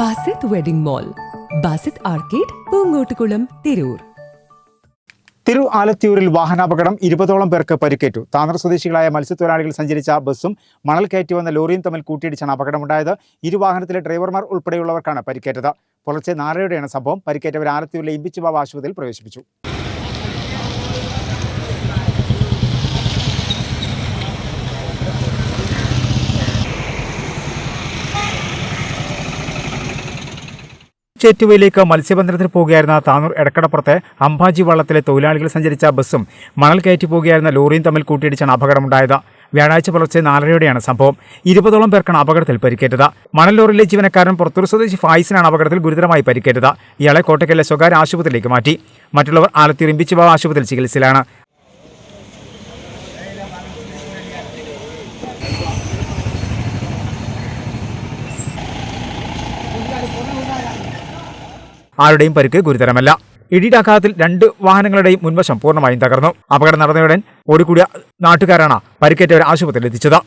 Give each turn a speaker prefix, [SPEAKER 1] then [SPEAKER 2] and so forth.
[SPEAKER 1] Basith wedding mall Basith arcade Poongottukulam Tirur.
[SPEAKER 2] തിരു ആലത്തിയൂരിൽ വാഹനാപകടം ഇരുപതോളം പേർക്ക് പരിക്കേറ്റു. താന്ത്ര സ്വദേശികളായ മത്സ്യത്തൊഴിലാളികൾ സഞ്ചരിച്ച ബസ്സും മണൽ കയറ്റി വന്ന ലോറിയും തമ്മിൽ കൂട്ടിയിടിച്ചാണ് അപകടമുണ്ടായത്. ഇരു വാഹനത്തിലെ ഡ്രൈവർമാർ ഉൾപ്പെടെയുള്ളവർക്കാണ് പരിക്കേറ്റത്. പുലർച്ചെ നാലരയോടെയാണ് സംഭവം. പരിക്കേറ്റവരെ ആലത്തിയൂരിലെ ഇമ്പിച്ചുബാബ ആശുപത്രിയിൽ പ്രവേശിപ്പിച്ചു. ചേറ്റുവയിലേക്ക് മത്സ്യബന്ധനത്തിന് പോകുകയായിരുന്ന താനൂർ എടക്കടപ്പുറത്തെ അംബാജി വള്ളത്തിലെ തൊഴിലാളികൾ സഞ്ചരിച്ച ബസ്സും മണൽ കയറ്റി പോകുകയായിരുന്ന ലോറിയും തമ്മിൽ കൂട്ടിയിടിച്ചാണ് അപകടമുണ്ടായത്. വ്യാഴാഴ്ച പുലർച്ചെ നാലരയോടെയാണ് സംഭവം. ഇരുപതോളം പേർക്കാണ് അപകടത്തിൽ പരിക്കേറ്റത്. മണൽ ലോറിയിലെ ജീവനക്കാരൻ പുറത്തൂർ സ്വദേശി ഫായിസിനാണ് അപകടത്തിൽ ഗുരുതരമായി പരിക്കേറ്റത്. ഇയാളെ കോട്ടക്കലിലെ സ്വകാര്യ ആശുപത്രിയിലേക്ക് മാറ്റി. മറ്റുള്ളവർ ആലത്തൂർ ഇമ്പിച്ചുബാബ ആശുപത്രിയിൽ ചികിത്സയിലാണ്. ആരുടെയും പരിക്ക് ഗുരുതരമല്ല. ഇടിയിടാഘാതത്തിൽ രണ്ട് വാഹനങ്ങളുടെയും മുൻവശം പൂർണമായും തകർന്നു. അപകടം നടന്നയുടൻ ഓടിക്കൂടിയ നാട്ടുകാരാണ് പരിക്കേറ്റവരെ ആശുപത്രിയിൽ എത്തിച്ചത്.